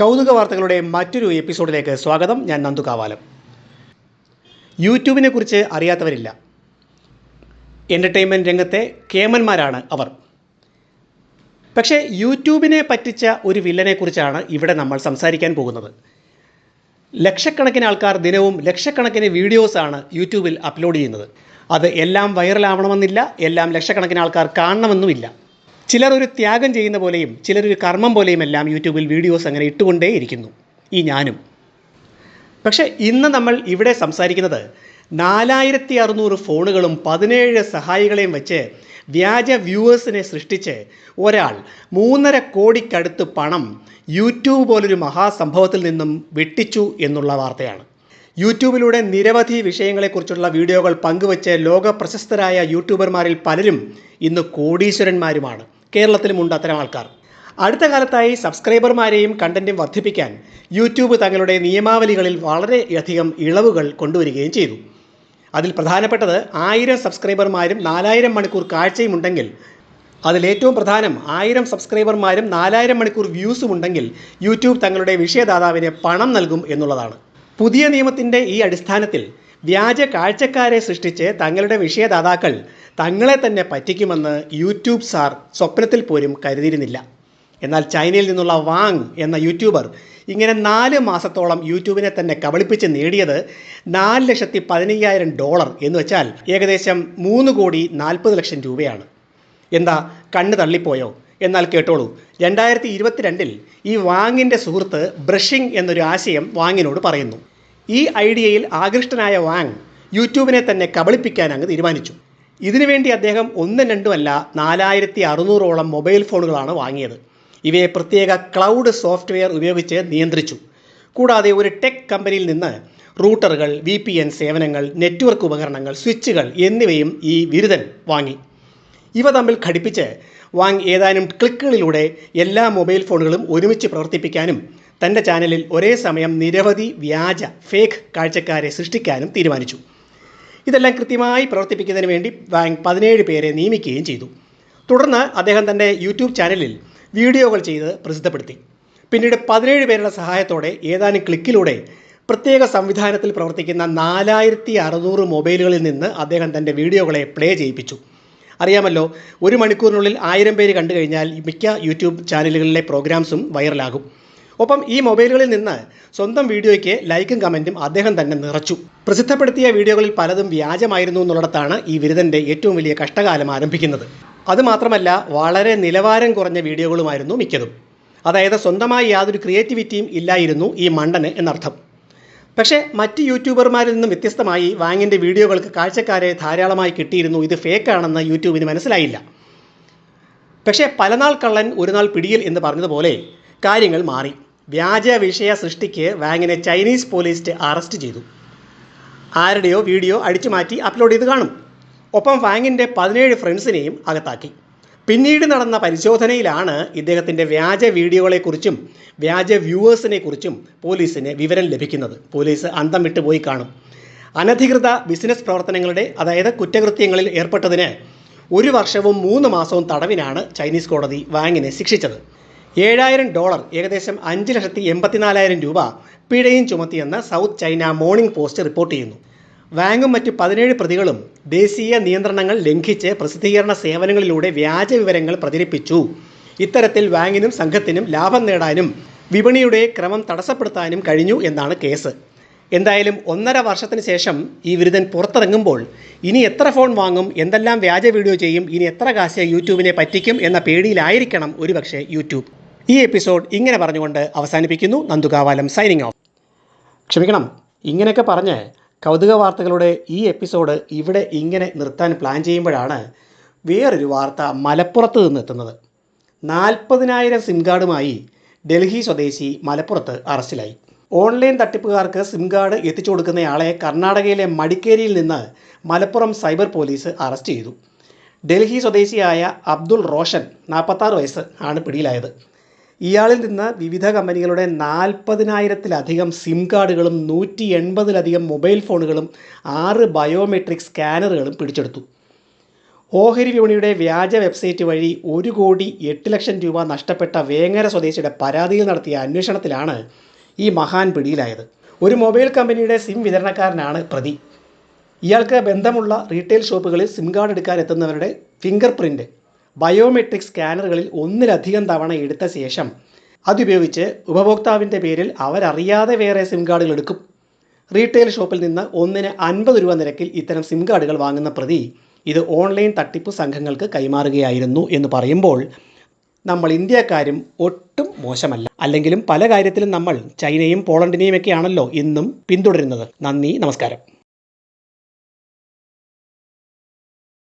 കൗതുക വാർത്തകളുടെ മറ്റൊരു എപ്പിസോഡിലേക്ക് സ്വാഗതം. ഞാൻ നന്ദു കാവാലം. യൂട്യൂബിനെ കുറിച്ച് അറിയാത്തവരില്ല. എന്റർടൈൻമെന്റ് രംഗത്തെ കേമന്മാരാണ് അവർ. പക്ഷേ യൂട്യൂബിനെ പറ്റിച്ച ഒരു വില്ലനെക്കുറിച്ചാണ് ഇവിടെ നമ്മൾ സംസാരിക്കാൻ പോകുന്നത്. ലക്ഷക്കണക്കിന് ആൾക്കാർ ദിനവും ലക്ഷക്കണക്കിന് വീഡിയോസാണ് യൂട്യൂബിൽ അപ്ലോഡ് ചെയ്യുന്നത്. അത് എല്ലാം വൈറലാവണമെന്നില്ല എല്ലാം ലക്ഷക്കണക്കിന് ആൾക്കാർ കാണണമെന്നുമില്ല. ചിലർ ഒരു ത്യാഗം ചെയ്യുന്ന പോലെയും ചിലർ ഒരു കർമ്മം പോലെയും എല്ലാം യൂട്യൂബിൽ വീഡിയോസ് അങ്ങനെ ഇട്ടുകൊണ്ടേയിരിക്കുന്നു. ഈ ഞാനും. പക്ഷേ ഇന്ന് നമ്മൾ ഇവിടെ സംസാരിക്കുന്നത് നാലായിരത്തി അറുന്നൂറ് ഫോണുകളും പതിനേഴ് സഹായികളെയും വെച്ച് വ്യാജ വ്യൂവേഴ്സിനെ സൃഷ്ടിച്ച് ഒരാൾ മൂന്നര കോടിക്കടുത്ത് പണം യൂട്യൂബ് പോലൊരു മഹാസംഭവത്തിൽ നിന്നും വെട്ടിച്ചു എന്നുള്ള വാർത്തയാണ്. യൂട്യൂബിലൂടെ നിരവധി വിഷയങ്ങളെക്കുറിച്ചുള്ള വീഡിയോകൾ പങ്കുവച്ച് ലോക പ്രശസ്തരായ യൂട്യൂബർമാരിൽ പലരും ഇന്ന് കോടീശ്വരന്മാരുമാണ്. കേരളത്തിലുമുണ്ട് അത്തരം ആൾക്കാർ. അടുത്ത കാലത്തായി സബ്സ്ക്രൈബർമാരെയും കണ്ടന്റും വർദ്ധിപ്പിക്കാൻ യൂട്യൂബ് തങ്ങളുടെ നിയമാവലികളിൽ വളരെയധികം ഇളവുകൾ കൊണ്ടുവരികയും ചെയ്തു. അതിൽ പ്രധാനപ്പെട്ടത് ആയിരം സബ്സ്ക്രൈബർമാരും നാലായിരം മണിക്കൂർ കാഴ്ചയും ഉണ്ടെങ്കിൽ അതിലേറ്റവും പ്രധാനം ആയിരം സബ്സ്ക്രൈബർമാരും നാലായിരം മണിക്കൂർ വ്യൂസും ഉണ്ടെങ്കിൽ യൂട്യൂബ് തങ്ങളുടെ വിഷയദാതാവിന് പണം നൽകും എന്നുള്ളതാണ്. പുതിയ നിയമത്തിന്റെ ഈ അടിസ്ഥാനത്തിൽ വ്യാജ കാഴ്ചക്കാരെ സൃഷ്ടിച്ച് തങ്ങളുടെ വിഷയദാതാക്കൾ തങ്ങളെ തന്നെ പറ്റിക്കുമെന്ന് യൂട്യൂബ് സാർ സ്വപ്നത്തിൽ പോലും കരുതിയിരുന്നില്ല. എന്നാൽ ചൈനയിൽ നിന്നുള്ള വാങ് എന്ന യൂട്യൂബർ ഇങ്ങനെ നാല് മാസത്തോളം യൂട്യൂബിനെ തന്നെ കബളിപ്പിച്ച് നേടിയത് നാല് ലക്ഷത്തി പതിനയ്യായിരം ഡോളർ എന്ന് വെച്ചാൽ ഏകദേശം മൂന്ന് കോടി നാൽപ്പത് ലക്ഷം രൂപയാണ്. എന്താ കണ്ണ് തള്ളിപ്പോയോ? എന്നാൽ കേട്ടോളൂ. രണ്ടായിരത്തി ഇരുപത്തിരണ്ടിൽ ഈ വാങ്ങിന്റെ സുഹൃത്ത് ബ്രഷിംഗ് എന്നൊരു ആശയം വാങ്ങിനോട് പറയുന്നു. ഈ ഐഡിയയിൽ ആകൃഷ്ടനായ വാങ് യൂട്യൂബിനെ തന്നെ കബളിപ്പിക്കാൻ അങ്ങ് തീരുമാനിച്ചു. ഇതിനുവേണ്ടി അദ്ദേഹം ഒന്നും രണ്ടുമല്ല നാലായിരത്തി അറുന്നൂറോളം മൊബൈൽ ഫോണുകളാണ് വാങ്ങിയത്. ഇവയെ പ്രത്യേക ക്ലൗഡ് സോഫ്റ്റ്വെയർ ഉപയോഗിച്ച് നിയന്ത്രിച്ചു. കൂടാതെ ഒരു ടെക് കമ്പനിയിൽ നിന്ന് റൂട്ടറുകൾ വി പി എൻ സേവനങ്ങൾ നെറ്റ്വർക്ക് ഉപകരണങ്ങൾ സ്വിച്ചുകൾ എന്നിവയും ഈ ബിരുദൻ വാങ്ങി. ഇവ തമ്മിൽ ഘടിപ്പിച്ച് വാങ് ഏതാനും ക്ലിക്കുകളിലൂടെ എല്ലാ മൊബൈൽ ഫോണുകളും ഒരുമിച്ച് പ്രവർത്തിപ്പിക്കാനും തന്റെ ചാനലിൽ ഒരേ സമയം നിരവധി വ്യാജ ഫേക്ക് കാഴ്ചക്കാരെ സൃഷ്ടിക്കാനും തീരുമാനിച്ചു. ഇതെല്ലാം കൃത്യമായി പ്രവർത്തിപ്പിക്കുന്നതിന് വേണ്ടി വാങ് പതിനേഴ് പേരെ നിയമിക്കുകയും ചെയ്തു. തുടർന്ന് അദ്ദേഹം തന്റെ യൂട്യൂബ് ചാനലിൽ വീഡിയോകൾ ചെയ്ത് പ്രസിദ്ധപ്പെടുത്തി. പിന്നീട് പതിനേഴ് പേരുടെ സഹായത്തോടെ ഏതാനും ക്ലിക്കിലൂടെ പ്രത്യേക സംവിധാനത്തിൽ പ്രവർത്തിക്കുന്ന നാലായിരത്തി അറുന്നൂറ് മൊബൈലുകളിൽ നിന്ന് അദ്ദേഹം തന്റെ വീഡിയോകളെ പ്ലേ ചെയ്യിപ്പിച്ചു. അറിയാമല്ലോ ഒരു മണിക്കൂറിനുള്ളിൽ ആയിരം പേര് കണ്ടു കഴിഞ്ഞാൽ മിക്ക യൂട്യൂബ് ചാനലുകളിലെ പ്രോഗ്രാംസും വൈറലാകും. ഒപ്പം ഈ മൊബൈലുകളിൽ നിന്ന് സ്വന്തം വീഡിയോയ്ക്ക് ലൈക്കും കമന്റും അദ്ദേഹം തന്നെ നിറച്ചു. പ്രസിദ്ധപ്പെടുത്തിയ വീഡിയോകളിൽ പലതും വ്യാജമായിരുന്നു എന്നുള്ളിടത്താണ് ഈ ബിരുദന്റെ ഏറ്റവും വലിയ കഷ്ടകാലം ആരംഭിക്കുന്നത്. അതുമാത്രമല്ല വളരെ നിലവാരം കുറഞ്ഞ വീഡിയോകളുമായിരുന്നു മിക്കതും. അതായത് സ്വന്തമായി യാതൊരു ക്രിയേറ്റിവിറ്റിയും ഇല്ലായിരുന്നു ഈ മണ്ടന് എന്നർത്ഥം. പക്ഷേ മറ്റ് യൂട്യൂബർമാരിൽ നിന്നും വ്യത്യസ്തമായി വാങ്ങിന്റെ വീഡിയോകൾക്ക് കാഴ്ചക്കാരെ ധാരാളമായി കിട്ടിയിരുന്നു. ഇത് ഫേക്കാണെന്ന് യൂട്യൂബിന് മനസ്സിലായില്ല. പക്ഷേ പലനാൾ കള്ളൻ ഒരു നാൾ പിടിയിൽ എന്ന് പറഞ്ഞതുപോലെ കാര്യങ്ങൾ മാറി. വ്യാജ വിഷയ സൃഷ്ടിക്ക് വാങ്ങിനെ ചൈനീസ് പോലീസ് അറസ്റ്റ് ചെയ്തു. ആരുടെയോ വീഡിയോ അടിച്ചു മാറ്റി അപ്ലോഡ് ചെയ്ത് കാണും. ഒപ്പം വാങ്ങിന്റെ പതിനേഴ് ഫ്രണ്ട്സിനെയും അകത്താക്കി. പിന്നീട് നടന്ന പരിശോധനയിലാണ് ഇദ്ദേഹത്തിന്റെ വ്യാജ വീഡിയോകളെക്കുറിച്ചും വ്യാജ വ്യൂവേഴ്സിനെ കുറിച്ചും പോലീസിന് വിവരം ലഭിക്കുന്നത്. പോലീസ് അന്തം വിട്ടു പോയി കാണും. അനധികൃത ബിസിനസ് പ്രവർത്തനങ്ങളുടെ അതായത് കുറ്റകൃത്യങ്ങളിൽ ഏർപ്പെട്ടതിന് ഒരു വർഷവും മൂന്ന് മാസവും തടവിനാണ് ചൈനീസ് കോടതി വാങ്ങിനെ ശിക്ഷിച്ചത്. ഏഴായിരം ഡോളർ ഏകദേശം അഞ്ച് ലക്ഷത്തി എൺപത്തിനാലായിരം രൂപ പിഴയും ചുമത്തിയെന്ന് South China Morning Post report ചെയ്യുന്നു. വാങ്ങും മറ്റ് പതിനേഴ് പ്രതികളും ദേശീയ നിയന്ത്രണങ്ങൾ ലംഘിച്ച് പ്രസിദ്ധീകരണ സേവനങ്ങളിലൂടെ വ്യാജ വിവരങ്ങൾ പ്രചരിപ്പിച്ചു. ഇത്തരത്തിൽ വാങ്ങിനും സംഘത്തിനും ലാഭം നേടാനും വിപണിയുടെ ക്രമം തടസ്സപ്പെടുത്താനും കഴിഞ്ഞു എന്നാണ് കേസ്. എന്തായാലും ഒന്നര വർഷത്തിന് ശേഷം ഈ വിരുദ്ധൻ പുറത്തിറങ്ങുമ്പോൾ ഇനി എത്ര ഫോൺ വാങ്ങും എന്തെല്ലാം വ്യാജ വീഡിയോ ചെയ്യും ഇനി എത്ര കാശ് യൂട്യൂബിനെ പറ്റിക്കും എന്ന പേടിയിലായിരിക്കണം ഒരുപക്ഷെ യൂട്യൂബ്. ഈ എപ്പിസോഡ് ഇങ്ങനെ പറഞ്ഞുകൊണ്ട് അവസാനിപ്പിക്കുന്നു നന്ദുകാവാലം സൈനിങ് ഓഫ്. ക്ഷമിക്കണം ഇങ്ങനെയൊക്കെ പറഞ്ഞ് കൗതുക വാർത്തകളുടെ ഈ എപ്പിസോഡ് ഇവിടെ ഇങ്ങനെ നിർത്താൻ പ്ലാൻ ചെയ്യുമ്പോഴാണ് വേറൊരു വാർത്ത മലപ്പുറത്ത് നിന്ന് എത്തുന്നത്. നാൽപ്പതിനായിരം സിം കാർഡുമായി ഡൽഹി സ്വദേശി മലപ്പുറത്ത് അറസ്റ്റിലായി. ഓൺലൈൻ തട്ടിപ്പുകാർക്ക് സിം കാർഡ് എത്തിച്ചു കൊടുക്കുന്നയാളെ കർണാടകയിലെ മടിക്കേരിയിൽ നിന്ന് മലപ്പുറം സൈബർ പോലീസ് അറസ്റ്റ് ചെയ്തു. ഡൽഹി സ്വദേശിയായ അബ്ദുൾ റോഷൻ നാൽപ്പത്താറ് വയസ്സ് ആണ് പിടിയിലായത്. ഇയാളിൽ നിന്ന് വിവിധ കമ്പനികളുടെ നാൽപ്പതിനായിരത്തിലധികം സിം കാർഡുകളും നൂറ്റി എൺപതിലധികം മൊബൈൽ ഫോണുകളും ആറ് ബയോമെട്രിക് സ്കാനറുകളും പിടിച്ചെടുത്തു. ഓഹരി വിപണിയുടെ വ്യാജ വെബ്സൈറ്റ് വഴി ഒരു കോടി എട്ട് ലക്ഷം രൂപ നഷ്ടപ്പെട്ട വേങ്ങര സ്വദേശിയുടെ പരാതിയിൽ നടത്തിയ അന്വേഷണത്തിലാണ് ഈ മഹാൻ പിടിയിലായത്. ഒരു മൊബൈൽ കമ്പനിയുടെ സിം വിതരണക്കാരനാണ് പ്രതി. ഇയാൾക്ക് ബന്ധമുള്ള റീറ്റെയിൽ ഷോപ്പുകളിൽ സിം കാർഡ് എടുക്കാൻ എത്തുന്നവരുടെ ഫിംഗർ പ്രിന്റ് ബയോമെട്രിക് സ്കാനറുകളിൽ ഒന്നിലധികം തവണ എടുത്ത ശേഷം അതുപയോഗിച്ച് ഉപഭോക്താവിന്റെ പേരിൽ അവരറിയാതെ വേറെ സിം കാർഡുകൾ എടുക്കും. റീറ്റെയിൽ ഷോപ്പിൽ നിന്ന് ഒന്നിന് അൻപത് രൂപ നിരക്കിൽ ഇത്തരം സിം കാർഡുകൾ വാങ്ങുന്ന പ്രതി ഇത് ഓൺലൈൻ തട്ടിപ്പ് സംഘങ്ങൾക്ക് കൈമാറുകയായിരുന്നു എന്ന് പറയുമ്പോൾ നമ്മൾ ഇന്ത്യക്കാരും ഒട്ടും മോശമല്ല. അല്ലെങ്കിലും പല കാര്യത്തിലും നമ്മൾ ചൈനയും പോളണ്ടിനെയും ഒക്കെയാണല്ലോ ഇന്നും പിന്തുടരുന്നത്. നന്ദി നമസ്കാരം.